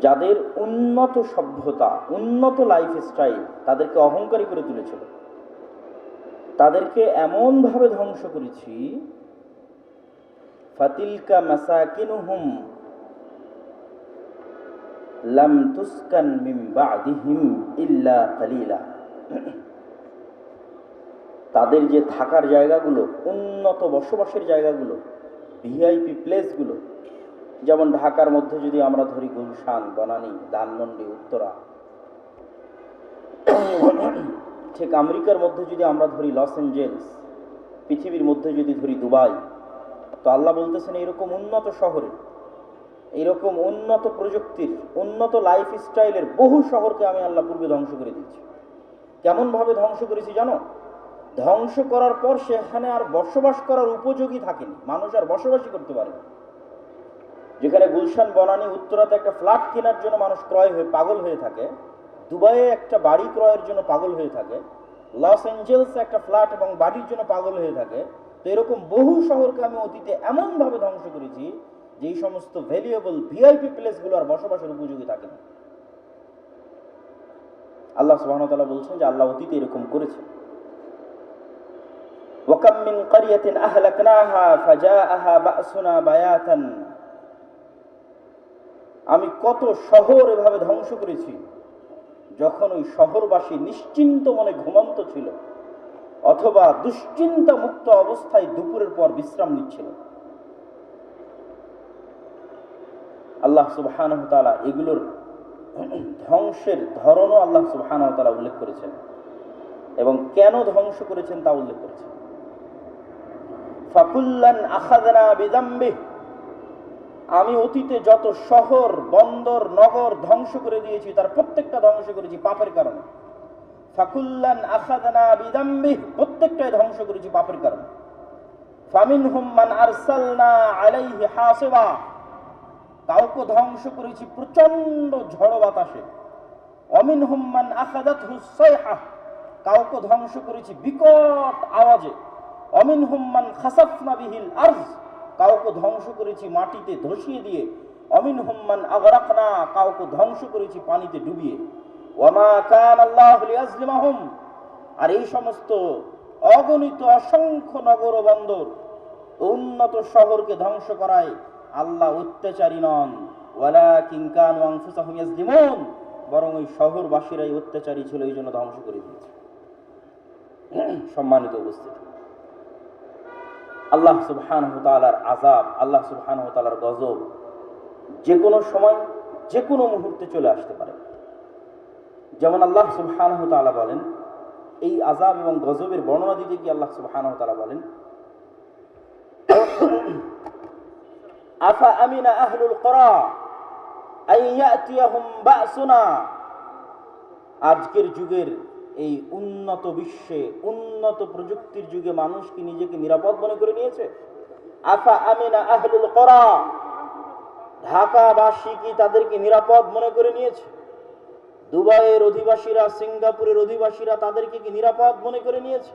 যাদের উন্নত সভ্যতা, উন্নত লাইফ স্টাইল তাদেরকে অহংকারী করে তুলেছিল। তাদেরকে এমনভাবে ধ্বংস করেছি, ফাতিলকা মাসাকিনুহুম লাম তুসকান মিন বাদিহিম ইল্লা কালিলা। তাদের যে থাকার জায়গাগুলো, উন্নত বসবাসের জায়গাগুলো, ভিআইপি প্লেসগুলো যেমন ঢাকার মধ্যে যদি আমরা ধরি গুলশান, বনানী, ধানমন্ডি, উত্তরা, ঠিক আমেরিকার মধ্যে যদি আমরা ধরি লস অ্যাঞ্জেলস, পৃথিবীর মধ্যে যদি ধরি দুবাই, তো আল্লাহ বলতেছেন এরকম উন্নত শহরে, এরকম উন্নত প্রযুক্তির, উন্নত লাইফ স্টাইলের বহু শহরকে আমি আল্লাহ পূর্বে ধ্বংস করে দিচ্ছি কেমনভাবে ধ্বংস করেছি জানো? ধ্বংস করার পর সেখানে আর বসবাস করার উপযোগী থাকেনি। মানুষ আর বসবাসই করতে পারে না। যেখানে গুলশান বনানি উত্তরাতে একটা ফ্ল্যাট কেনার জন্য মানুষ ক্রয় হয়ে পাগল হয়ে থাকে, দুবাইয়ে একটা বাড়ি ক্রয়ের জন্য পাগল হয়ে থাকে, লস অ্যাঞ্জেলসে একটা ফ্ল্যাট এবং বাড়ির জন্য পাগল হয়ে থাকে, তো এরকম বহু শহরকে আমি অতীতে এমনভাবে ধ্বংস করেছি যে এই সমস্ত ভ্যালুয়েবল ভিআইপি প্লেসগুলো আর বসবাসের উপযোগী থাকে না। আল্লাহ সুবাহতাল্লাহ বলছেন যে আল্লাহ অতীতে এরকম করেছে ওকাম্মিন কারিয়াতিন আহলাকনাহা ফাজাআহা বাসুনা বায়াতান। আমি কত শহর এভাবে ধ্বংস করেছি, যখন ওই শহরবাসী নিশ্চিন্ত মনে ঘুমন্ত ছিল, অথবা দুশ্চিন্তা মুক্ত অবস্থায় দুপুরের পর বিশ্রাম নিচ্ছিল। আল্লাহ সুবহান এগুলোর ধ্বংসের ধরনও আল্লাহ সুবহান উল্লেখ করেছেন, এবং কেন ধ্বংস করেছেন তা উল্লেখ করেছেন। ফাকুল্লান আখাদনা বিদাম্বিহ আমি অতীতে যত শহর, বন্দর, নগর ধ্বংস করে দিয়েছি, তার প্রত্যেকটা ধ্বংস করেছি পাপের কারণে। ফাকুল্লান আখাদানা বিদাম্বিহ, প্রত্যেকটাই ধ্বংস করেছি পাপের কারণে। ফামিন হুম্মান আরসালনা আলাইহি হাসিবা, কাউকে ধ্বংস করেছি প্রচণ্ড ঝড় বাতাসে। অমিন হুম্মান আখাদাত হুসাইহা কাউকে ধ্বংস করেছি বিকট আওয়াজে। অমিন হুম্মান খাসাফনা বিহিল আরজ কাউকে ধ্বংস করেছি মাটিতে ধসিয়ে দিয়ে। অমিন হুম্মান আগরাকনা কাউকে ধ্বংস করেছি পানিতে ডুবিয়ে। ওয়ামা কান আল্লাহ আর এই সমস্ত অগণিত অসংখ্য নগর বন্দর উন্নত শহরকে ধ্বংস করায় আল্লাহ অত্যাচারী নন। ওয়ালা কিংকান ওয়াংফুসাহুম বরং ওই শহরবাসীরাই অত্যাচারী ছিল এই জন্য ধ্বংস করে দিয়েছে। সম্মানিত উপস্থিতি। আল্লাহ সুবহান তালার আজাব আল্লাহ সুবহান তালার গজব যে কোনো সময় যে কোনো মুহূর্তে চলে আসতে পারে। যেমন আল্লাহ সুবহান তালা বলেন, এই আজাব এবং গজবের বর্ণনা দিতে কি আল্লাহ সুবহান তালা বলেন, আফা আমিনা আহলুল করা আজকের যুগের এই উন্নত বিশ্বে, উন্নত প্রযুক্তির যুগে মানুষ কি নিজেকে নিরাপদ মনে করে নিয়েছে? আফা আমিনা আহলুল করা। ঢাকাবাসী কি তাদেরকে নিরাপদ মনে করে নিয়েছে? দুবাইয়ের অধিবাসীরা, সিঙ্গাপুরের অধিবাসীরা তাদেরকে কি নিরাপদ মনে করে নিয়েছে?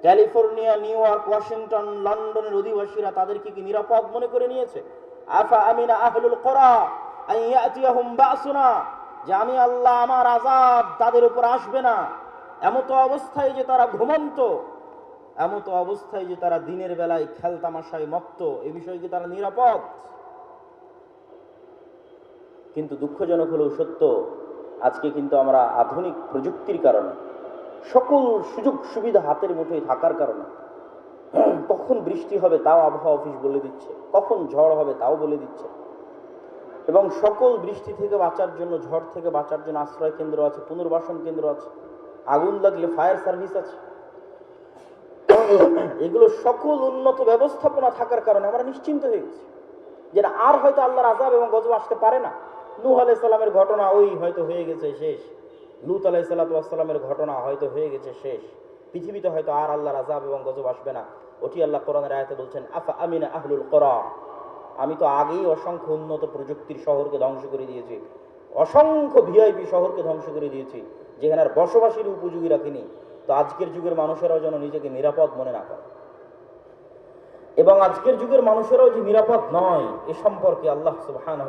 ক্যালিফোর্নিয়া, নিউ ইয়র্ক, ওয়াশিংটন, লন্ডনের অধিবাসীরা তাদেরকে কি নিরাপদ মনে করে নিয়েছে? আফা আমিনা আহলুল করা। আইয়াতিয়াহুম বাসুনা। যে আমি আল্লাহ, আমার আজাব তাদের উপর আসবে না। এমতো অবস্থায় যে তারা ঘুমন্ত, এমতো অবস্থায় যে তারা দিনের বেলায় খেলতামাশায় মত্ত, এ বিষয়ে কি তারা নিরাপদ? কিন্তু দুঃখজনক হলেও সত্য, আজকে কিন্তু আমরা আধুনিক প্রযুক্তির কারণে, সকল সুযোগ সুবিধা হাতের মুঠোয় থাকার কারণে, কখন বৃষ্টি হবে তাও আবহাওয়া অফিস বলে দিচ্ছে, কখন ঝড় হবে তাও বলে দিচ্ছে। এবং সকল বৃষ্টি থেকে বাঁচার জন্য, ঝড় থেকে বাঁচার জন্য আশ্রয় কেন্দ্র আছে, পুনর্বাসন কেন্দ্র আছে, আগুন লাগলে ফায়ার সার্ভিস আছে। এগুলো সকল উন্নত ব্যবস্থাপনা থাকার কারণে আমরা নিশ্চিন্ত হয়ে গেছি যে আর হয়তো আল্লাহর আজাব এবং গজব আসতে পারে না। নূহ আলাইসাল্লামের ঘটনা ওই হয়তো হয়ে গেছে শেষ। লুত আলাইসাল্লাতামের ঘটনা হয়তো হয়ে গেছে শেষ। পৃথিবীতে হয়তো আর আল্লাহর আজাব এবং গজব আসবে না। ওটি আল্লাহ কোরআনের আয়াতে বলছেন, আফা আমিনা আহলুল করা আমি তো আগেই অসংখ্য উন্নত প্রযুক্তির শহরকে ধ্বংস করে দিয়েছি। অসংখ্য ভিআইপি শহরকে ধ্বংস করে দিয়েছি, যেখানে আর বসবাসীর উপযোগী রাখিনি। তো আজকের যুগের মানুষেরাও যেন নিজেকে নিরাপদ মনে না করে। এবং আজকের যুগের মানুষেরাও যে নিরাপদ নয়, এ সম্পর্কে আল্লাহ সুবহান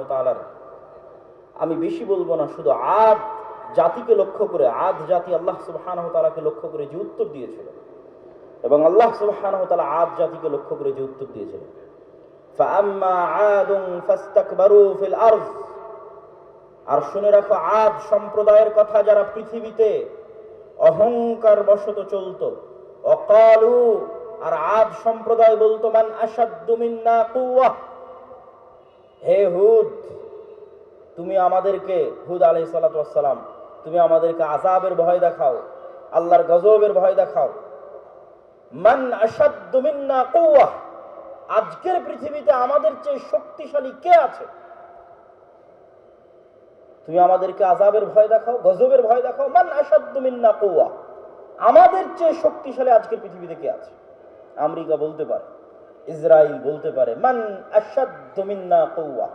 আমি বেশি বলব না, শুধু আদ জাতিকে লক্ষ্য করে, আদ জাতি আল্লাহ তাআলাকে লক্ষ্য করে যে উত্তর দিয়েছিল। এবং আল্লাহ সুবহানাহু তাআলা আদ জাতিকে লক্ষ্য করে যে উত্তর দিয়েছিলেন فأما عاد فاستكبروا في الأرض আর শুনে রাখো আদ সম্প্রদায়ের কথা যারা পৃথিবীতে অহংকার বশত চলতো অকালু আর আদ সম্প্রদায় বলতো মান আসাদ্দু মিন্না কুওয়া হে হুদ তুমি আমাদেরকে হুদ আলাইহিস সালাতু ওয়াসসালাম তুমি আমাদেরকে আযাবের ভয় দেখাও আল্লাহর গজবের ভয় দেখাও মান আসাদ্দু মিন্না কুওয়া আজকের পৃথিবীতে আমাদের চেয়ে শক্তিশালী কে আছে? তুমি আমাদেরকে আজাবের ভয় দেখাও, গজবের ভয় দেখাও। মান আসাদ্দু মিন্না কুওয়া। আমাদের চেয়ে শক্তিশালী আজকের পৃথিবীতে কে আছে? আমেরিকা বলতে পারে ইসরায়েল বলতে পারে, মান আসাদ্দু মিন্না কুওয়া।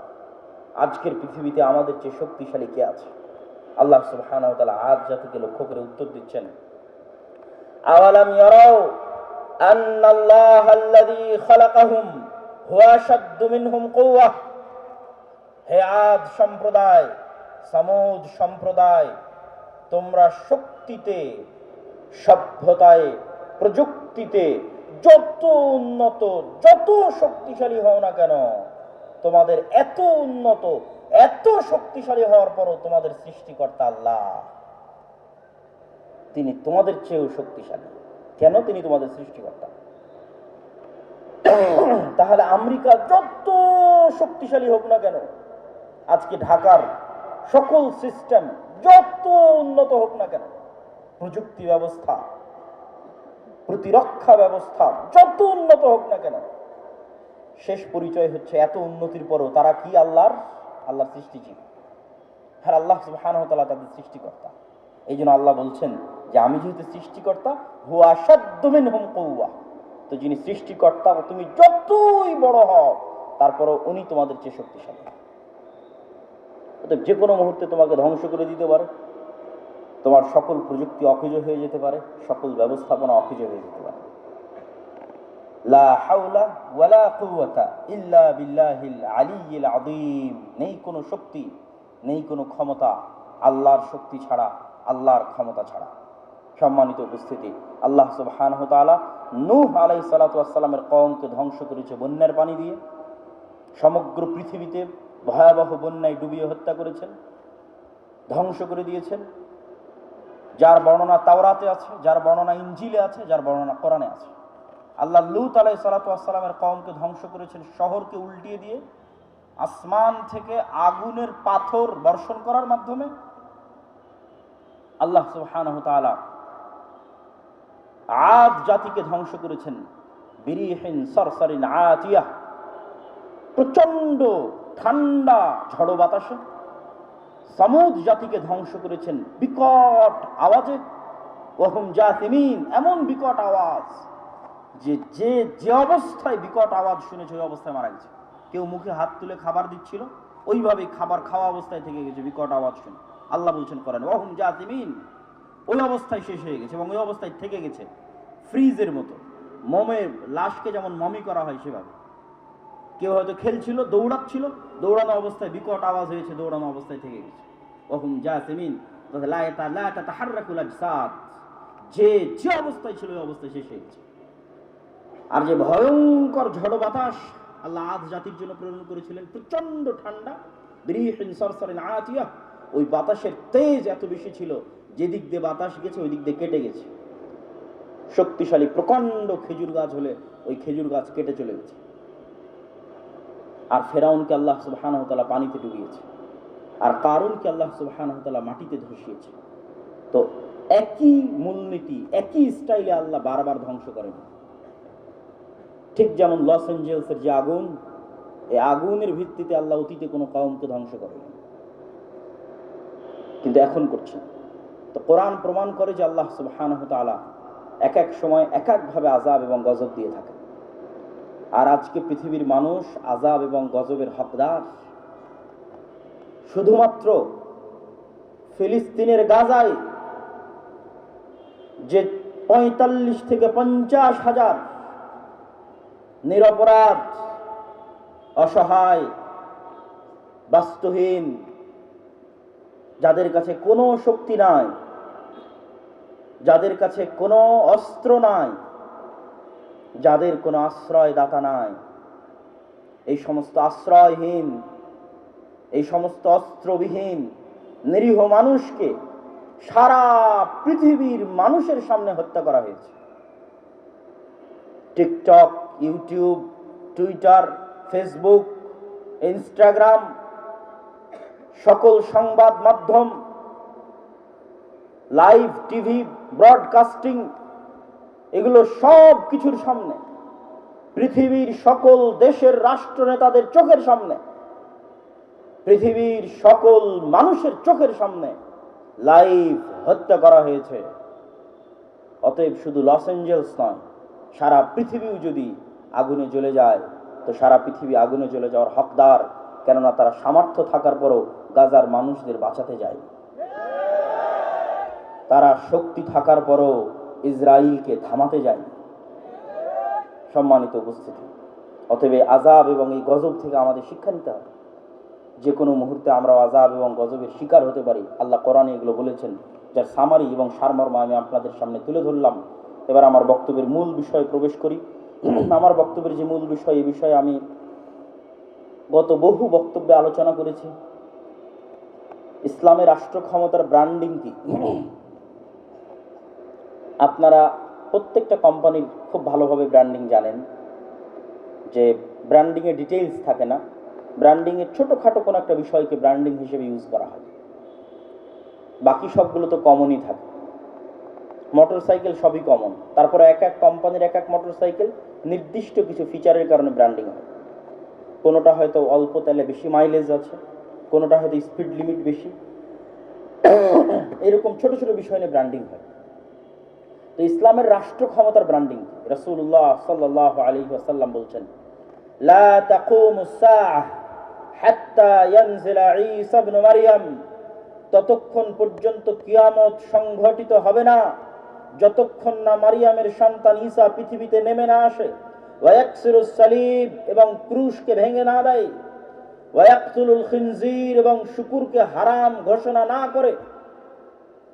আজকের পৃথিবীতে আমাদের চেয়ে শক্তিশালী কে আছে? আল্লাহ সুবহানাহু ওয়া তাআলা আজ জাতিকে লক্ষ্য করে উত্তর দিচ্ছেন। আওয়ালাম ইয়ারাও أن الله الذي خلقهم هو أشد منهم قوة হে আদ সম্প্রদায় সামুদ সম্প্রদায় তোমরা শক্তিতে সভ্যতায় প্রযুক্তিতে যত উন্নত যত শক্তিশালী হও না কেন তোমাদের এত উন্নত এত শক্তিশালী হওয়ার পরও তোমাদের সৃষ্টিকর্তা আল্লাহ তিনি তোমাদের চেয়েও শক্তিশালী কেন তিনি তোমাদের সৃষ্টিকর্তা? তাহলে আমেরিকা যত শক্তিশালী হোক না কেন, আজকে ঢাকার সকল সিস্টেম যত উন্নত হোক না কেন, প্রযুক্তি ব্যবস্থা, প্রতিরক্ষা ব্যবস্থা যত উন্নত হোক না কেন, শেষ পরিচয় হচ্ছে এত উন্নতির পরও তারা কি আল্লাহর? আল্লাহর সৃষ্টিজীব। হ্যাঁ আল্লাহ ওয়া তাদের সৃষ্টিকর্তা। এই জন্য আল্লাহ বলছেন যে আমি যেহেতু সৃষ্টিকর্তা, হুয়া সাদ্দমিন হুম কৌয়া তো যিনি সৃষ্টিকর্তা, তুমি যতই বড় হও, তারপরও উনি তোমাদের চেয়ে শক্তিশালী। যে কোনো মুহূর্তে তোমাকে ধ্বংস করে দিতে পারে। তোমার সকল প্রযুক্তি অকেজ হয়ে যেতে পারে, সকল ব্যবস্থাপনা অকেজ হয়ে যেতে পারে। লা হাওলা ওয়ালা কুওয়াতা ইল্লা বিল্লাহিল আলিয়্যিল আযীম। নেই কোনো শক্তি, নেই কোনো ক্ষমতা, আল্লাহর শক্তি ছাড়া, আল্লাহর ক্ষমতা ছাড়া। সম্মানিত উপস্থিতি। আল্লাহ সুবহানাহু তাআলা নূহ আলাইহিস সালাতু ওয়াসসালামের কওমকে ধ্বংস করেছে বন্যার পানি দিয়ে। সমগ্র পৃথিবীতে ভয়াবহ বন্যায় ডুবিয়ে হত্যা করেছেন, ধ্বংস করে দিয়েছেন। যার বর্ণনা তাওরাতে আছে, যার বর্ণনা ইঞ্জিলে আছে, যার বর্ণনা কোরআনে আছে। আল্লাহ লুত আলাই সালাতামের কওমকে ধ্বংস করেছেন, শহরকে উল্টিয়ে দিয়ে আসমান থেকে আগুনের পাথর বর্ষণ করার মাধ্যমে। আল্লাহ সুবহানাহু আদ জাতিকে ধ্বংস করেছেন। বিরিহিন সরসরিন আতিয়া। প্রচণ্ড ঠান্ডা, ঝড়ো বাতাসে। সামুদ জাতিকে ধ্বংস করেছেন বিকট আওয়াজে। ওহম জাতিমিন এমন বিকট আওয়াজ যে যে যে অবস্থায় বিকট আওয়াজ শুনেছে, ওই অবস্থায় মারা গেছে। কেউ মুখে হাত তুলে খাবার দিচ্ছিল, ওইভাবেই খাবার খাওয়া অবস্থায় থেকে গেছে, বিকট আওয়াজ শুনে। আল্লাহ বলছেন করেন ওহম জাতিমিন ওই অবস্থায় শেষ হয়ে গেছে এবং ওই অবস্থায় থেকে গেছে ফ্রিজের মতো। মমের লাশকে যেমন মমি করা হয় সেভাবে। কেউ হয়তো খেলছিল, দৌড়াচ্ছিল, দৌড়ানো অবস্থায় বিকট আওয়াজ হয়েছে, দৌড়ানো অবস্থায় থেকে গেছে। ওহম জাসিমিন যে যে অবস্থায় ছিল ওই অবস্থায় শেষ হয়ে গেছে। আর যে ভয়ঙ্কর ঝড় বাতাস আল্লাহ আদ জাতির জন্য প্রেরণ করেছিলেন প্রচণ্ড ঠান্ডা ওই বাতাসের তেজ এত বেশি ছিল যেদিক দিয়ে বাতাস গেছে ওই দিক দিয়ে কেটে গেছে। শক্তিশালী প্রকাণ্ড খেজুর গাছ হলে ওই খেজুর গাছ কেটে চলে গেছে। আর ফেরাউনকে আল্লাহ সুবহানাহু তাআলা পানিতে ডুবিয়েছে। আর কারুনকে আল্লাহ সুবহানাহু তাআলা মাটিতে ধসিয়েছে। তো একই মূলনীতি, একই স্টাইলে আল্লাহ বারবার ধ্বংস করেন। ঠিক যেমন লস এঞ্জেলসের যে আগুন এই আগুনের ভিত্তিতে আল্লাহ অতীতে কোনো কওমকে ধ্বংস করেন কিন্তু এখন করছেন। তো কোরআন প্রমাণ করে যে আল্লাহ সুবহানাহু এক এক সময় এক একভাবে আজাব এবং গজব দিয়ে থাকেন আর আজকে পৃথিবীর মানুষ আজাব এবং গজবের হকদার। শুধুমাত্র ফিলিস্তিনের গাজায় যে পঁয়তাল্লিশ থেকে পঞ্চাশ হাজার নিরপরাধ, অসহায়, বাস্তুহীন যাদের কাছে কোনো শক্তি নাই, যাদের কাছে কোনো অস্ত্র নাই, যাদের কোনো আশ্রয় দাতা নাই, এই সমস্ত আশ্রয়হীন, এই সমস্ত অস্ত্রবিহীন, নিরীহ মানুষকে সারা পৃথিবীর মানুষের সামনে হত্যা করা হয়েছে। TikTok, YouTube, Twitter, Facebook, Instagram সকল সংবাদ মাধ্যম, লাইভ টিভি, ব্রডকাস্টিং, এগুলো সব কিছুর সামনে, পৃথিবীর সকল দেশের রাষ্ট্রনেতাদের চোখের সামনে, পৃথিবীর সকল মানুষের চোখের সামনে লাইভ হত্যা করা হয়েছে। অতএব শুধু লস এঞ্জেলস নয়, সারা পৃথিবীও যদি আগুনে জ্বলে যায়, তো সারা পৃথিবী আগুনে জ্বলে যাওয়ার হকদার, কেননা তারা সামর্থ্য থাকার পরও গাজার মানুষদের বাঁচাতে যায়। তারা শক্তি থাকার পরও ইসরায়েলকে থামাতে যায়। সম্মানিত উপস্থিতি, অতএব আজাব এবং এই গজব থেকে আমাদের শিক্ষা নিতে হবে। যে কোনো মুহূর্তে আমরা আজাব এবং গজবের শিকার হতে পারি, আল্লাহ কোরআনে এগুলো বলেছেন, যার সামারি এবং সারমর্ম আমি আপনাদের সামনে তুলে ধরলাম। এবার আমার বক্তব্যের মূল বিষয়ে প্রবেশ করি। আমার বক্তব্যের যে মূল বিষয় এই বিষয়ে আমি গত বহু বক্তব্যে আলোচনা করেছি। ইসলামের রাষ্ট্র ক্ষমতার ব্র্যান্ডিং কি? আপনারা প্রত্যেকটা কোম্পানির খুব ভালোভাবে ব্র্যান্ডিং জানেন, যে ব্র্যান্ডিংয়ের ডিটেইলস থাকে না। ব্র্যান্ডিংয়ের ছোটোখাটো কোনো একটা বিষয়কে ব্র্যান্ডিং হিসেবে ইউজ করা হয়। বাকি সবগুলো তো কমনই থাকে। মোটর সাইকেল সবই কমন তারপরে এক এক কোম্পানির এক এক মোটর সাইকেল নির্দিষ্ট কিছু ফিচারের কারণে ব্র্যান্ডিং হয়। কোনোটা হয়তো অল্প তেলে বেশি মাইলেজ আছে। কোনোটা হয়তো স্পিড লিমিট বেশি এরকম ছোট ছোট বিষয় নিয়ে ব্র্যান্ডিং হয় তো ইসলামের রাষ্ট্র ক্ষমতার ব্র্যান্ডিং রসুল্লাহ সাল্লাহ আলী ওয়াসাল্লাম বলছেন লা তাকুমু الساعة حتى ينزل عيسى ابن মারিয়াম ততক্ষণ পর্যন্ত কিয়ামত সংঘটিত হবে না যতক্ষণ না মারিয়ামের সন্তান ঈসা পৃথিবীতে নেমে না আসে ওয়াকসিরুস সালিব এবং ক্রুশকে ভেঙে না দেয় ওয়াকতুলুল খিনজির এবং শুকুরকে হারাম ঘোষণা না করে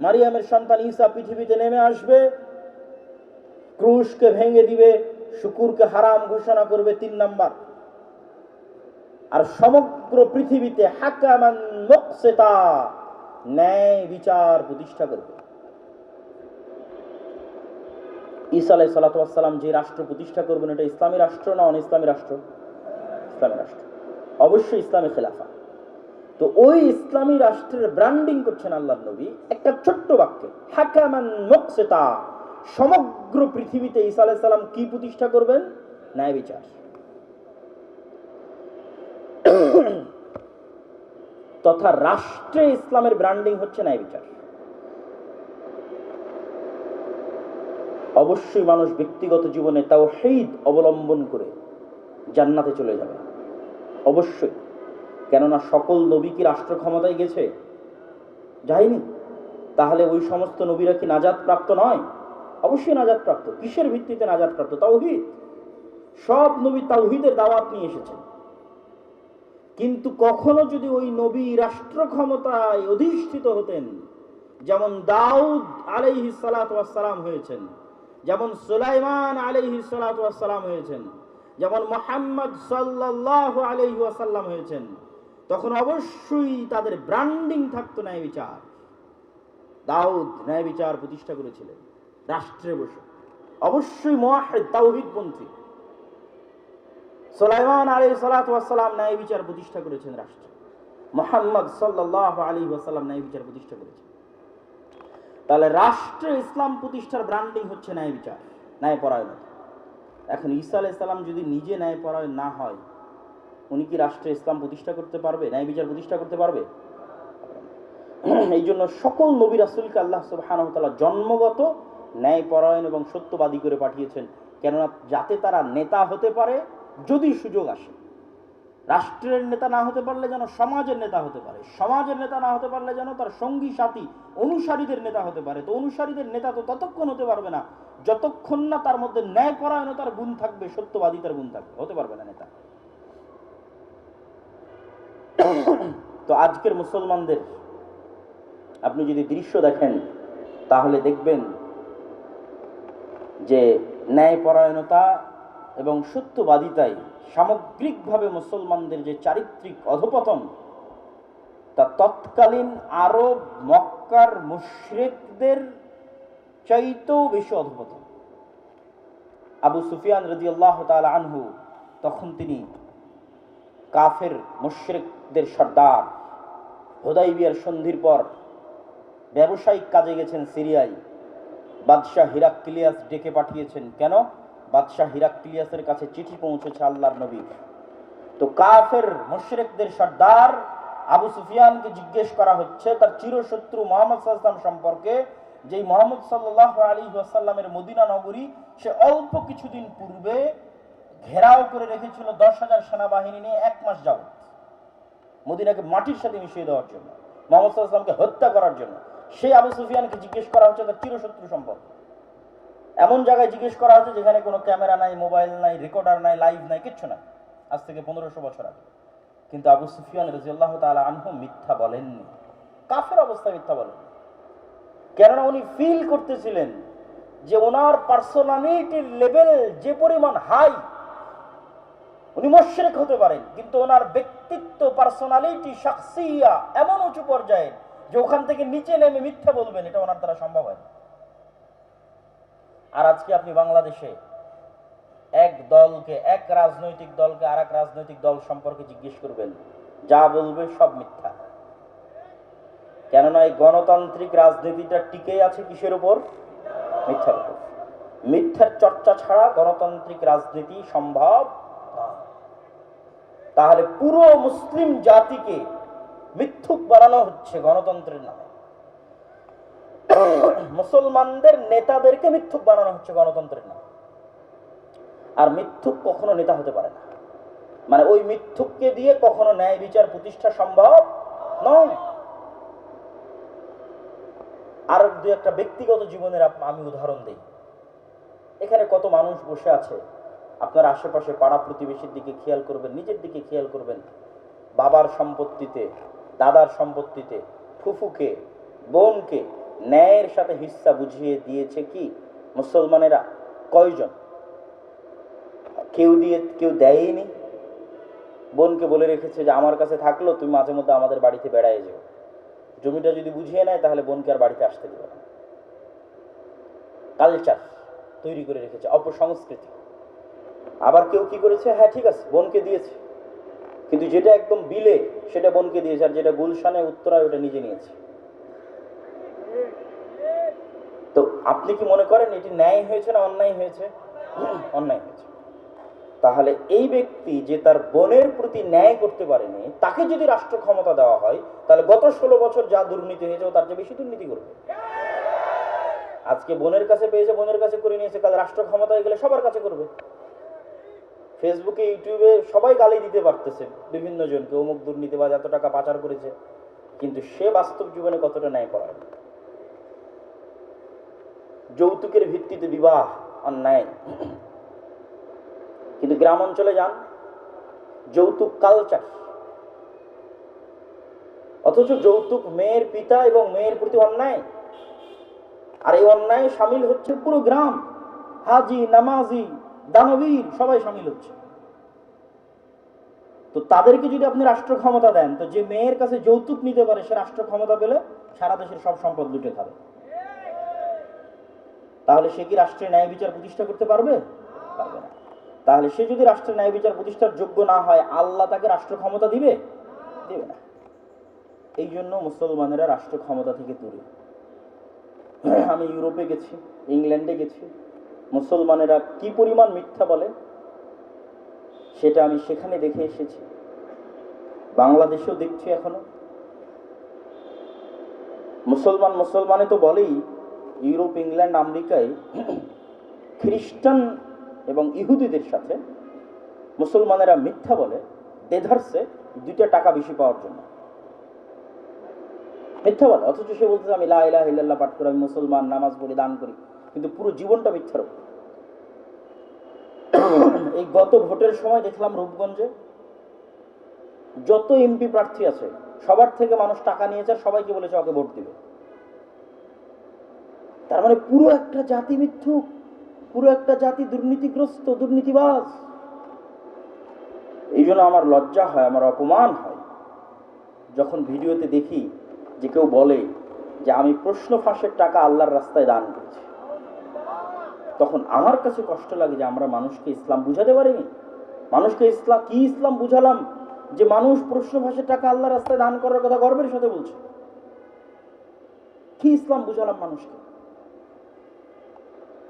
মারিয়ামের সন্তান ঈসা পৃথিবীতে নেমে আসবে, ক্রুশকে ভেঙে দিবে, শুকুরকে হারাম ঘোষণা করবে তিন নাম্বার। আর সমগ্র পৃথিবীতে হাকামান ন্যায় বিচার প্রতিষ্ঠা করবে। ঈসা আলাই সালাতাম যে রাষ্ট্র প্রতিষ্ঠা করবেন, এটা ইসলামী রাষ্ট্র না অন ইসলামী রাষ্ট্র? ইসলামী রাষ্ট্র। অবশ্যই ইসলামী খেলাফা। তো ওই ইসলামী রাষ্ট্রের ব্র্যান্ডিং করছেন আল্লাহ নবী, একটা ছোট্ট বাক্যে, হাকামান সমগ্র পৃথিবীতে আলাই সালাম কি প্রতিষ্ঠা করবেন? ন্যায় বিচার। তথা রাষ্ট্রে ইসলামের ব্র্যান্ডিং হচ্ছে ন্যায় বিচার। অবশ্যই মানুষ ব্যক্তিগত জীবনে তাও হেদ অবলম্বন করে জান্নাতে চলে যাবে। অবশ্যই। কেননা সকল নবী কি রাষ্ট্র ক্ষমতায় গেছে? যায়নি। তাহলে ওই সমস্ত নবীরা কি নাজাদ প্রাপ্ত নয়? অবশ্যই নাজাদ প্রাপ্ত কিসের ভিত্তিতে নাজাদ প্রাপ্ত তাওহিদ। সব নবী তাওহিদের দাওয়াত নিয়ে এসেছেন। কিন্তু কখনো যদি ওই নবী রাষ্ট্র ক্ষমতায় অধিষ্ঠিত হতেন, যেমন দাউদ আলাইহি সালাম হয়েছেন, যেমন সুলাইমান আলাইহি সালাম হয়েছেন যেমন মোহাম্মদ সাল্লাহ ওয়াসাল্লাম হয়েছেন, তখন অবশ্যই তাদের ব্র্যান্ডিং থাকতো ন্যায় বিচার। দাউদ ন্যায় বিচার প্রতিষ্ঠা করেছিলেন রাষ্ট্রে বসে। অবশ্যই মোয়াহেদ তাওহিদপন্থী সোলাইমান আলী সালাতাম ন্যায় বিচার প্রতিষ্ঠা করেছেন রাষ্ট্রে। মোহাম্মদ সাল্লাহ আলী ওয়াসাল্লাম ন্যায় বিচার প্রতিষ্ঠা করেছেন। তাহলে রাষ্ট্রে ইসলাম প্রতিষ্ঠার ব্র্যান্ডিং হচ্ছে ন্যায় বিচার, ন্যায় পরায়ণ এখন ঈসা আলাহ ইসলাম যদি নিজে ন্যায় পরায়ণ না হয়, উনি কি রাষ্ট্রে ইসলাম প্রতিষ্ঠা করতে পারবে? ন্যায় বিচার প্রতিষ্ঠা করতে পারবে? এই জন্য সকল নবী রাসুলকে আল্লাহ সুবাহ জন্মগত ন্যায় পরায়ণ এবং সত্যবাদী করে পাঠিয়েছেন। কেননা যাতে তারা নেতা হতে পারে, যদি সুযোগ আসে। রাষ্ট্রের নেতা না হতে পারলে যেন সমাজের নেতা হতে পারে, সমাজের নেতা না হতে পারলে যেন তার সঙ্গী, সাথী, অনুসারীদের নেতা হতে পারে। তো অনুসারীদের নেতা তো ততক্ষণ হতে পারবে না, যতক্ষণ না তার মধ্যে ন্যায় পরায়ণতার গুণ থাকবে, সত্যবাদিতার গুণ থাকবে, হতে পারবে না নেতা। তো আজকের মুসলমানদের আপনি যদি দৃশ্য দেখেন, তাহলে দেখবেন যে ন্যায়পরায়ণতা এবং সত্যবাদিতায় সামগ্রিকভাবে মুসলমানদের যে চারিত্রিক অধপতন, তা তৎকালীন আরব, মক্কার মুশরিকদের চাইতেও বেশি অধপতন। আবু সুফিয়ান রাদিয়াল্লাহু তাআলা আনহু তখন তিনি কাফের মুশরিকদের সর্দার হোদাইবিয়ার সন্ধির পর ব্যবসায়িক কাজে গেছেন সিরিয়ায়। বাদশাহ হিরাক্লিয়াস ডেকে পাঠিয়েছেন। কেন? বাদশাহ হিরাক্লিয়াসের কাছে চিঠি পৌঁছেছে আল্লাহর নবী। তো কাফের, মুশরিকদের সর্দার আবু সুফিয়ানকে জিজ্ঞেস করা হচ্ছে, তার চিরশত্রু মোহাম্মদ সাল্লাম সম্পর্কে, যেই মোহাম্মদ সাল্লাহ আলী ওয়াসাল্লামের মদিনা নগরী, সে অল্প কিছুদিন পূর্বে ঘেরাও করে রেখেছিল দশ হাজার সেনাবাহিনী নিয়ে এক মাস যাবত মদিনাকে মাটির সাথে মিশিয়ে দেওয়ার জন্য, মোহাম্মদ সাল্লামকে হত্যা করার জন্য। সেই আবু সুফিয়ানকে জিজ্ঞেস করা হচ্ছে তার চিরশত্রু সম্পর্কে। এমন জায়গায় জিজ্ঞেস করা হচ্ছে যেখানে কোনো ক্যামেরা নাই, মোবাইল নাই রেকর্ডার নাই লাইভ নাই, কিচ্ছু নাই। আজ থেকে পনেরোশো বছর আগে। কিন্তু আবু সুফিয়ান রাজিয়াল্লাহ তাআলা আনহু মিথ্যা বলেননি। কাফের অবস্থা মিথ্যা বলেন কেননা উনি ফিল করতেছিলেন যে ওনার পার্সোনালিটির লেভেল যে পরিমাণ হাই উনি মোশরেক হতে পারেন, কিন্তু ওনার ব্যক্তিত্ব পার্সোনালিটি শাকসিয়া এমন উঁচু পর্যায়ে যে ওখান থেকে নিচে নেমে মিথ্যা বলবেন, এটা ওনার দ্বারা সম্ভব হয় না। আর আজকে আপনি বাংলাদেশে এক দলকে, এক রাজনৈতিক দলকে আর এক রাজনৈতিক দল সম্পর্কে জিজ্ঞেস করবেন, যা বলবে সব মিথ্যা। কেননা এই গণতান্ত্রিক রাজনীতিটা টিকে আছে কিসের উপর? মিথ্যার উপর। মিথ্যার চর্চা ছাড়া গণতান্ত্রিক রাজনীতি সম্ভব তাহলে পুরো মুসলিম জাতিকে মিথ্যুক বানানো হচ্ছে গণতন্ত্রের নামে। মুসলমানদের নেতাদেরকে মিথ্যুক বানানো হচ্ছে গণতন্ত্রের নামে। আর মিথ্যুক কখনো নেতা হতে পারে না। মানে ওই মিথ্যুককে দিয়ে কখনো ন্যায় বিচার প্রতিষ্ঠা সম্ভব নয়। আর দু একটা ব্যক্তিগত জীবনের আমি উদাহরণ দিই। এখানে কত মানুষ বসে আছে, আপনার আশেপাশে পাড়া প্রতিবেশীর দিকে খেয়াল করবেন, নিজের দিকে খেয়াল করবেন। বাবার সম্পত্তিতে, দাদার সম্পত্তিতে, ফুফুকে, বোনকে ন্যায়ের সাথে হিস্সা বুঝিয়ে দিয়েছে কি মুসলমানেরা? কয়জন? কেউ দিয়ে, কেউ দেয়নি? বোনকে বলে রেখেছে যে, আমার কাছে থাকল, তুমি মাঝে মধ্যে আমাদের বাড়িতে বেড়ায় যেও। জমিটা যদি বুঝিয়ে নেয়, তাহলে বোনকে আর বাড়িতে আসতে দেবে না। কালচার তৈরি করে রেখেছে, অপসংস্কৃতি। আবার কেউ কি করেছে? হ্যাঁ ঠিক আছে, বোনকে দিয়েছে। কিন্তু যেটা একদম বিলে, সেটা বোনকে দিয়েছে, আর যেটা গুলশানে, উত্তরায়, ওটা নিজে নিয়েছে। তো আপনি কি মনে করেন এটি ন্যায় হয়েছে না অন্যায় হয়েছে? অন্যায় হয়েছে। তাহলে এই ব্যক্তি যে তার বোনের প্রতি ন্যায় করতে পারেনি, তাকে যদি রাষ্ট্র ক্ষমতা দেওয়া হয়, তাহলে গত ষোলো বছর যা দুর্নীতি হয়েছে, ও তার চেয়ে বেশি দুর্নীতি করবে। আজকে বোনের কাছে পেয়েছে, বোনের কাছে করে নিয়েছে, কাল রাষ্ট্র ক্ষমতায় গেলে সবার কাছে করবে। ফেসবুকে, ইউটিউবে সবাই গালি দিতে পারতেছে, বিভিন্ন জনকে, অমুক দুর্নীতিবাজ এত টাকা পাচার করেছে, কিন্তু সে বাস্তব জীবনে কতটা ন্যায় করায় যৌতুকের ভিত্তিতে বিবাহ, অন্যায়। কিন্তু গ্রাম অঞ্চলে যান, যৌতুক কালচার অথচ যৌতুক মেয়ের পিতা এবং মেয়ের প্রতি অন্যায়। আর এই অন্যায় সামিল হচ্ছে পুরো গ্রাম। হাজি, নামাজি, দানবীর, সবাই সামিল হচ্ছে। তো তাদেরকে যদি আপনি রাষ্ট্র ক্ষমতা দেন, তো যে মেয়ের কাছে যৌতুক নিতে পারে, সে রাষ্ট্র ক্ষমতা পেলে সারা দেশের সব সম্পদ লুটে খাবে। তাহলে সে কি রাষ্ট্রের ন্যায় বিচার প্রতিষ্ঠা করতে পারবে? তাহলে সে যদি রাষ্ট্রের ন্যায় বিচার প্রতিষ্ঠার যোগ্য না হয়, আল্লাহ তাকে রাষ্ট্র ক্ষমতা দিবে? দেবে না। এই জন্য মুসলমানেরা রাষ্ট্র ক্ষমতা থেকে দূরে। আমি ইউরোপে গেছি, ইংল্যান্ডে গেছি। মুসলমানেরা কি পরিমাণ মিথ্যা বলে, সেটা আমি সেখানে দেখে এসেছি। বাংলাদেশেও দেখছি এখনও। মুসলমান মুসলমানে তো বলেই ইউরোপ, ইংল্যান্ড, আমেরিকায় খ্রিস্টান এবং ইহুদিদের সাথে মুসলমানেরা মিথ্যা বলে দেধারসে দুইটা টাকা বেশি পাওয়ার জন্য। মিথ্যা বলে, অথচ সে বলতেছে, আমি লা ইলাহা ইল্লাল্লাহ পাঠ করি, আমি মুসলমান, নামাজ পড়ি, দান করি। কিন্তু পুরো জীবনটা মিথ্যার এই গত ভোটের সময় দেখলাম রূপগঞ্জে যত এমপি প্রার্থী আছে, সবার থেকে মানুষ টাকা নিয়েছে সবাইকে বলেছে, ওকে ভোট দিবে। তার মানে পুরো একটা জাতি মিথ্যুক, পুরো একটা জাতি দুর্নীতিগ্রস্ত, দুর্নীতিবাজ। এই জন্য আমার লজ্জা হয়, আমার অপমান হয়। যখন ভিডিওতে দেখি যে কেউ বলে যে আমি প্রশ্ন ফাঁসের টাকা আল্লাহর রাস্তায় দান করেছি, তখন আমার কাছে কষ্ট লাগে যে আমরা মানুষকে ইসলাম বুঝাতে পারিনি। মানুষকে ইসলাম কি ইসলাম বুঝালাম? যে মানুষ প্রশ্ন ফাঁসের টাকা আল্লাহর রাস্তায় দান করার কথা গর্বের সাথে বলছে। কি ইসলাম বুঝালাম মানুষকে?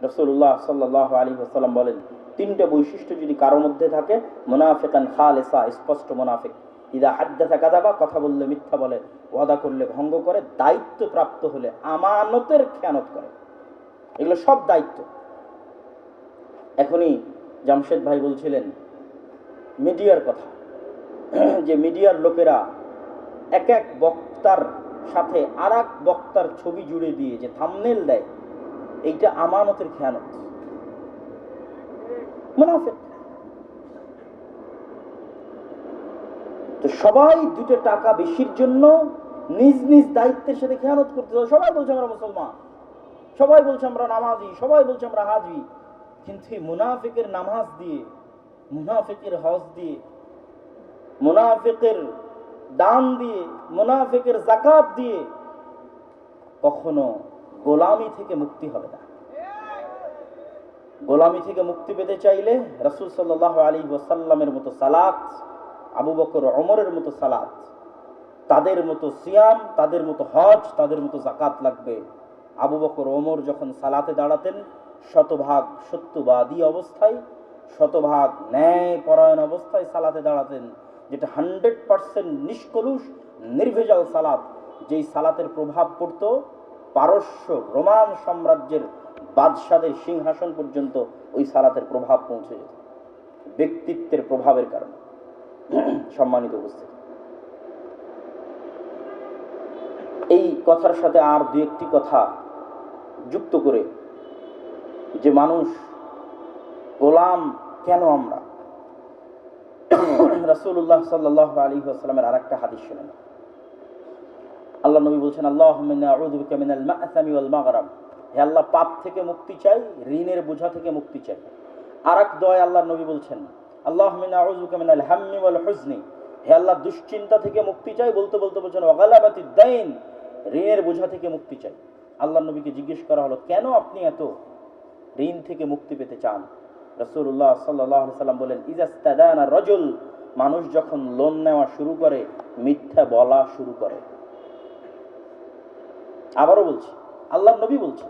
রসুল্লাহ সাল্লাহ আলী আসাল্লাম বলেন, তিনটা বৈশিষ্ট্য যদি কারোর মধ্যে থাকে, মোনাফেকান খালেসা, স্পষ্ট মোনাফেক। ইদা হাদ্দাথা কাদাবা কথা বললে মিথ্যা বলে, ওয়াদা করলে ভঙ্গ করে, দায়িত্ব প্রাপ্ত হলে আমানতের খেয়ানত করে। এগুলো সব দায়িত্ব। এখনই জামশেদ ভাই বলছিলেন, মিডিয়ার কথা। যে মিডিয়ার লোকেরা এক এক বক্তার সাথে আর বক্তার ছবি জুড়ে দিয়ে যে থামনেল দেয় এইটা আমানতের খেয়ানত। মুনাফেক। তো সবাই দুটো টাকা বেশির জন্য নিজ নিজ দায়িত্বের সাথে খেয়ানত করতে হবে সবাই বলছে, আমরা মুসলমান। সবাই বলছে, আমরা নামাজি। সবাই বলছে, আমরা হাজি। কিন্তু এই মুনাফিকের নামাজ দিয়ে, মুনাফিকের হজ দিয়ে, মুনাফিকের দান দিয়ে, মুনাফিকের জাকাত দিয়ে কখনো গোলামি থেকে মুক্তি হবে না। গোলামি থেকে মুক্তি পেতে চাইলে রসুল সাল্লাহ আলী ওসাল্লামের মতো সালাত, আবু বকর অমরের মতো সালাত, তাদের মতো সিয়াম, তাদের মতো হজ, তাদের মতো জাকাত লাগবে। আবু বকর ওমর যখন সালাতে দাঁড়াতেন, শতভাগ সত্যবাদী অবস্থায়, শতভাগ ন্যায় পরায়ণ অবস্থায় সালাতে দাঁড়াতেন, যেটা হান্ড্রেড পার্সেন্ট নিষ্কলুষ, নির্ভেজাল সালাত, যেই সালাতের প্রভাব পড়ত পারস্য রোমান সাম্রাজ্যের বাদশাদের সিংহাসন পর্যন্ত ওই সালাতের প্রভাব পৌঁছে যেত। ব্যক্তিত্বের প্রভাবের কারণে। সম্মানিত উপস্থিত। এই কথার সাথে আর দু একটি কথা যুক্ত করে যে মানুষ গোলাম কেন আমরা? রাসূলুল্লাহ সাল্লাহ আলী আসসালামের আর একটা হাদিস শোনেন। আল্লাহ নবী বলছেন আল্লাহ মিনাল মাআসামি ওয়াল মাগরাম হে আল্লাহ, পাপ থেকে মুক্তি চাই, ঋণের বোঝা থেকে মুক্তি চাই। আর এক দয় আল্লাহ নবী বলছেন আল্লাহ মিনাল হাম্মি ওয়াল হুজনি হে আল্লাহ, দুশ্চিন্তা থেকে মুক্তি চাই বলতে বলতে বলছেন ওয়াগালাবাতি দাইন। ঋণের বোঝা থেকে মুক্তি চাই। আল্লাহ নবীকে জিজ্ঞেস করা হলো, কেন আপনি এত ঋণ থেকে মুক্তি পেতে চান? রসুল্লাহ সাল্লাহ সাল্লাম বলেন ইজাস্তাদানা রজুল। মানুষ যখন লোন নেওয়া শুরু করে, মিথ্যা বলা শুরু করে। আবারও বলছি আল্লাহ নবী বলছে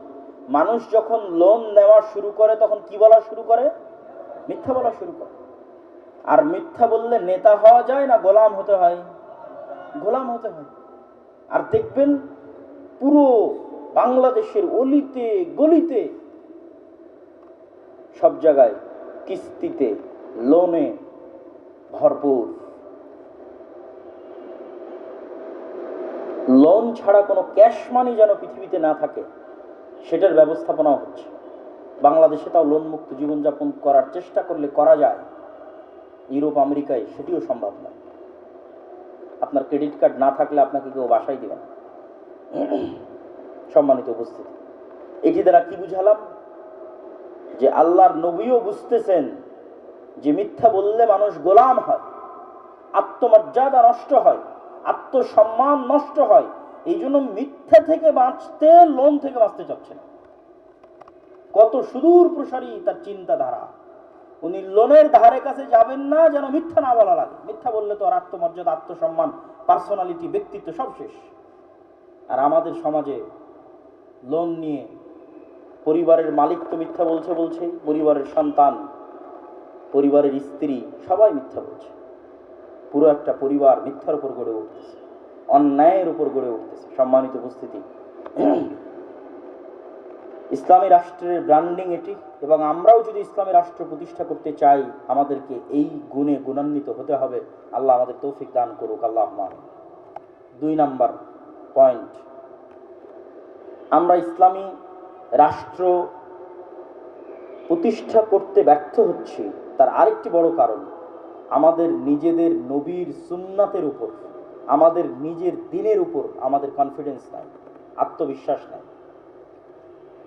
মানুষ যখন লোন নেওয়া শুরু করে তখন কি বলা শুরু করে? মিথ্যা বলা শুরু করে। আর মিথ্যা বললে নেতা হওয়া যায় না, গোলাম হতে হয়। গোলাম হতে হয়। আর দেখবেন পুরো বাংলাদেশের অলিতে, গলিতে সব জায়গায় কিস্তিতে লোনে ভরপুর। লোন ছাড়া কোনো ক্যাশ মানি যেন পৃথিবীতে না থাকে, সেটার ব্যবস্থাপনাও হচ্ছে। বাংলাদেশে তাও লোন মুক্ত জীবনযাপন করার চেষ্টা করলে করা যায়, ইউরোপ, আমেরিকায় সেটিও সম্ভব নয়। আপনার ক্রেডিট কার্ড না থাকলে আপনাকে কেউ বাসায় দেবেন সম্মানিত উপস্থিতি, এটি দ্বারা কি বুঝালাম? যে আল্লাহর নবীও বুঝতেছেন যে মিথ্যা বললে মানুষ গোলাম হয়, আত্মমর্যাদা নষ্ট হয়। আত্মসম্মান নষ্ট হয়। এই জন্য মিথ্যা থেকে বাঁচতে লোন থেকে বাঁচতে চাচ্ছে না। কত সুদূর প্রসারী তার চিন্তাধারা। উনি লোনের ধারে কাছে যাবেন না, যেন মিথ্যা না বলা লাগে। মিথ্যা বললে তো আর আত্মমর্যাদা, আত্মসম্মান, পার্সোনালিটি, ব্যক্তিত্ব সব শেষ। আর আমাদের সমাজে লোন নিয়ে পরিবারের মালিক তো মিথ্যা বলছে বলছে, পরিবারের সন্তান, পরিবারের স্ত্রী সবাই মিথ্যা বলছে। পুরো একটা পরিবার মিথ্যার উপর গড়ে উঠতেছে, অন্যায়ের উপর গড়ে উঠতেছে, সম্মানিত উপস্থিতি। ইসলামী রাষ্ট্রের ব্র্যান্ডিং এটি, এবং আমরাও যদি ইসলামী রাষ্ট্র প্রতিষ্ঠা করতে চাই, আমাদেরকে এই গুণে গুণান্বিত হতে হবে। আল্লাহ আমাদের তৌফিক দান করুক, আল্লাহ দুই নাম্বার পয়েন্ট আমরা ইসলামী রাষ্ট্র প্রতিষ্ঠা করতে ব্যর্থ হচ্ছি, তার আরেকটি বড় কারণ। আমাদের নিজেদের নবীর সুন্নাতের উপর, আমাদের নিজের দিনের উপর আমাদের কনফিডেন্স নাই, আত্মবিশ্বাস নাই।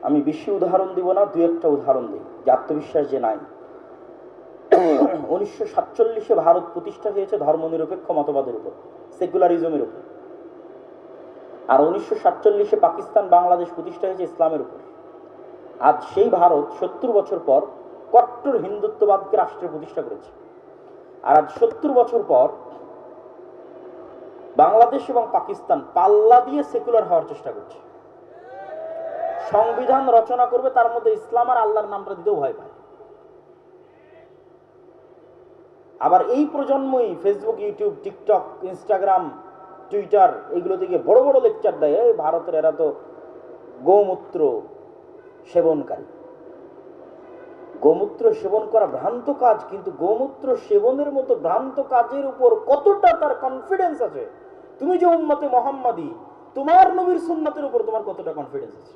আমি বেশি উদাহরণ দিব না দু একটা উদাহরণ দিই, যে আত্মবিশ্বাস যে নাই। উনিশশো সাতচল্লিশে ভারত প্রতিষ্ঠা হয়েছে ধর্মনিরপেক্ষ মতবাদের উপর, সেকুলারিজমের উপর। আর উনিশশো সাতচল্লিশে পাকিস্তান বাংলাদেশ প্রতিষ্ঠা হয়েছে ইসলামের উপর। আজ সেই ভারত সত্তর বছর পর কট্টর হিন্দুত্ববাদকে রাষ্ট্রে প্রতিষ্ঠা করেছে। আর আজ সত্তর বছর পর বাংলাদেশ এবং পাকিস্তান পাল্লা দিয়ে সেকুলার হওয়ার চেষ্টা করছে। সংবিধান রচনা করবে, তার মধ্যে ইসলাম আর আল্লাহর নামটা দিতেও ভয় পায়। আবার এই প্রজন্মই Facebook YouTube TikTok Instagram Twitter এগুলো থেকে বড় বড় লেকচার দেয় ভারতের এরা তো গোমূত্র সেবনকারী। গোমূত্র সেবন করা ভ্রান্ত কাজ, কিন্তু গোমূত্র সেবনের মতো ভ্রান্ত কাজের উপর কতটা তার কনফিডেন্স আছে? তুমি যে উম্মতে মোহাম্মদী, তোমার নবীর সুন্নতের উপর তোমার কতটা কনফিডেন্স আছে?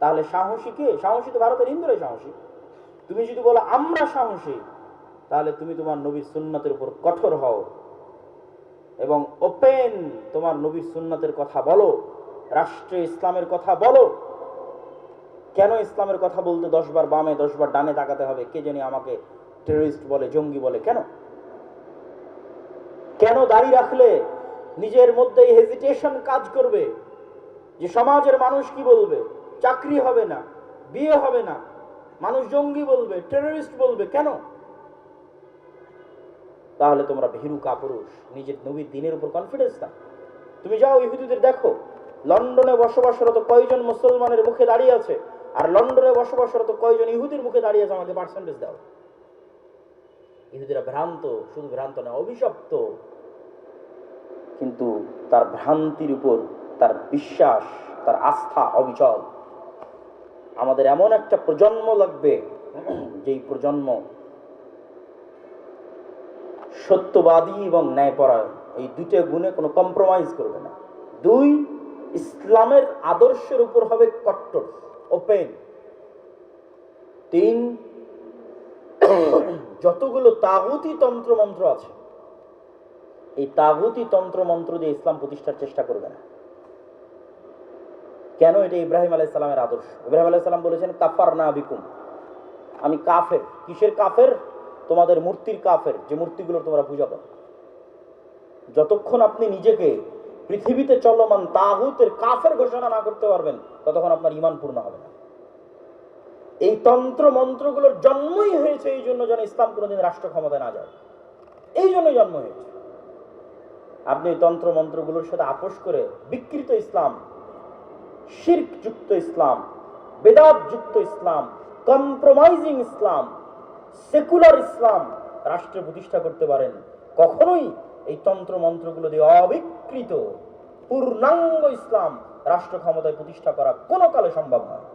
তাহলে সাহসী কে? সাহসী তো ভারতের হিন্দুরাই সাহসী। তুমি যদি বলো, আমরা সাহসী তাহলে তুমি তোমার নবীর সুন্নতের উপর কঠোর হও। এবং ওপেন তোমার নবীর সুন্নতের কথা বলো, রাষ্ট্রে ইসলামের কথা বলো কেন ইসলামের কথা বলতে দশবার বামে, দশবার ডানে তাকাতে হবে? কে জানি আমাকে টেররিস্ট বলে, জঙ্গি বলে, কেন? কেন দাড়ি রাখলে নিজের মধ্যে হেজিটেশন কাজ করবে? যে সমাজের মানুষ কি বলবে? চাকরি হবে না, বিয়ে হবে না, মানুষ জঙ্গি বলবে টেররিস্ট বলবে, কেন? তাহলে তোমরা ভীরু কাপুরুষ, নিজের নবীর দিনের উপর কনফিডেন্স না তুমি যাও ইহুদিদের দেখো, লন্ডনে বসবাসরত কয়জন মুসলমানের মুখে দাঁড়িয়ে আছে? আর লন্ডনে বসবাসরত কয়জন ইহুদির মুখে দাঁড়িয়ে আছে আমাকে পার্সেন্টেজ দাও। ইহুদিরা ভ্রান্ত, শুধু ভ্রান্ত না, অভিশপ্ত। কিন্তু তার ভ্রান্তির উপর তার বিশ্বাস, তার আস্থা, অবিচল। আমাদের এমন একটা প্রজন্ম লাগবে, যেই প্রজন্ম সত্যবাদী এবং ন্যায়পরায়ণ। এই দুটো গুণে কোনো কম্প্রোমাইজ করবে না। দুই, ইসলামের আদর্শের উপর হবে কট্টর। ওপেন। তিন, যতগুলো তাগুতি তন্ত্র মন্ত্র আছে, এই তাগুতি তন্ত্র মন্ত্র দিয়ে ইসলাম প্রতিষ্ঠার চেষ্টা করবে না। কেন এটা ইব্রাহিম আলাই সালামের আদর্শ? ইব্রাহিম আলাই সালাম বলেছেন কাফার না বিকুম। আমি কাফের। কিসের কাফের? তোমাদের মূর্তির কাফের, যে মূর্তিগুলো তোমরা পূজা করো। যতক্ষণ আপনি নিজেকে পৃথিবীতে চলমান তাহুতের কাফের ঘোষণা না করতে পারবেন, ততক্ষণ আপনার ইমান পূর্ণ হবে না। এই তন্ত্র মন্ত্রগুলোর জন্মই হয়েছে এই জন্য যেন ইসলাম কোনোদিন রাষ্ট্র ক্ষমতায় না যায়। এই জন্যই জন্ম হয়েছে। আপনি এই তন্ত্র মন্ত্রগুলোর সাথে আপোষ করে বিকৃত ইসলাম শির্ক যুক্ত ইসলাম বেদাত যুক্ত ইসলাম কম্প্রোমাইজিং ইসলাম সেকুলার ইসলাম রাষ্ট্রে প্রতিষ্ঠা করতে পারেন, কখনোই এই তন্ত্র মন্ত্রগুলো দিয়ে অবিকৃত পূর্ণাঙ্গ ইসলাম রাষ্ট্র ক্ষমতায় প্রতিষ্ঠা করা কোনো কালে সম্ভব নয়।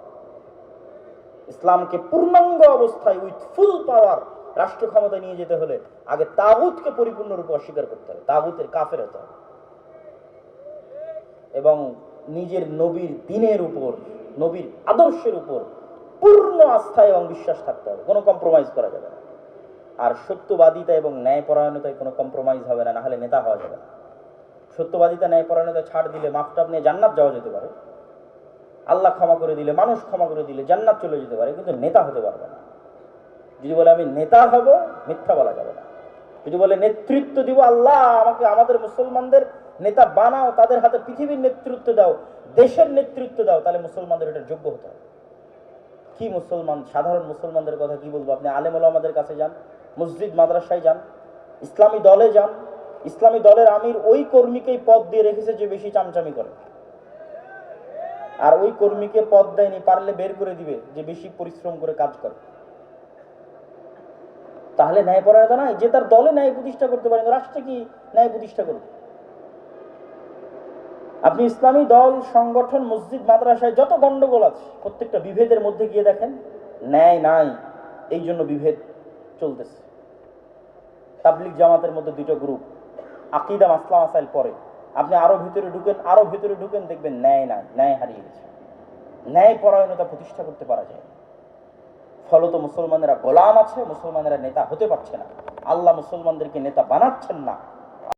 ইসলামকে পূর্ণাঙ্গ অবস্থায় উইথ ফুল পাওয়ার রাষ্ট্র ক্ষমতায় নিয়ে যেতে হলে আগে তাগুতকে পরিপূর্ণরূপে অস্বীকার করতে হবে, তাগুতের কাফের হতে হবে। এবং নিজের নবীর দিনের উপর, নবীর আদর্শের উপর পূর্ণ আস্থা এবং বিশ্বাস থাকতে হবে, কোনো কম্প্রোমাইজ করা যাবে না। আর সত্যবাদিতা এবং ন্যায়পরায়ণতায় কোনো কম্প্রোমাইজ হবে না নাহলে নেতা হওয়া যাবে না। সত্যবাদিতা, ন্যায়পরায়ণতা ছাড় দিলে মাফটাপ নিয়ে জান্নাত যাওয়া যেতে পারে। আল্লাহ ক্ষমা করে দিলে, মানুষ ক্ষমা করে দিলে জান্নাত চলে যেতে পারে, কিন্তু নেতা হতে পারবে না। যদি বলে, আমি নেতা হব মিথ্যা বলা যাবে না। যদি বলে, নেতৃত্ব দিব আল্লাহ, আমাকে, আমাদের মুসলমানদের নেতা বানাও, তাদের হাতে পৃথিবীর নেতৃত্ব দাও, দেশের নেতৃত্ব দাও তাহলে মুসলমানদের এটা যোগ্য হতে হবে। কি মুসলমান, সাধারণ মুসলমানদের কথা কি বলব? আপনি আলেম আমাদের কাছে যান মসজিদ, মাদ্রাসায় যান, ইসলামী দলে যান, ইসলামী দলের আমির ওই কর্মীকেই পদ দিয়ে রেখেছে যে বেশি চামচামি করে। আর ওই কর্মীকে পদ দেয়নি, পারলে বের করে দিবে যে বেশি পরিশ্রম করে কাজ করে। তাহলে ন্যায় পরায়ণতা নাই, যে তার দলে ন্যায় প্রতিষ্ঠা করতে পারেন রাষ্ট্রে কি ন্যায় প্রতিষ্ঠা করবে? আপনি ইসলামী দল, সংগঠন, মসজিদ, মাদ্রাসায় যত গন্ডগোল আছে, প্রত্যেকটা বিভেদের মধ্যে গিয়ে দেখেন, ন্যায় নাই, এই জন্য বিভেদ চলতেছে। তাবলিক জামাতের মধ্যে দুটো গ্রুপ আকিদা মাসলা মাসাইল পরে। আপনি আরও ভিতরে ঢুকেন, আরও ভিতরে ঢুকেন, দেখবেন ন্যায় নাই, ন্যায় হারিয়ে গেছে। ন্যায় পরায়ণতা প্রতিষ্ঠা করতে পারা যায়। ফলত মুসলমানেরা গোলাম আছে, মুসলমানেরা নেতা হতে পারছে না। আল্লাহ মুসলমানদেরকে নেতা বানাচ্ছেন না।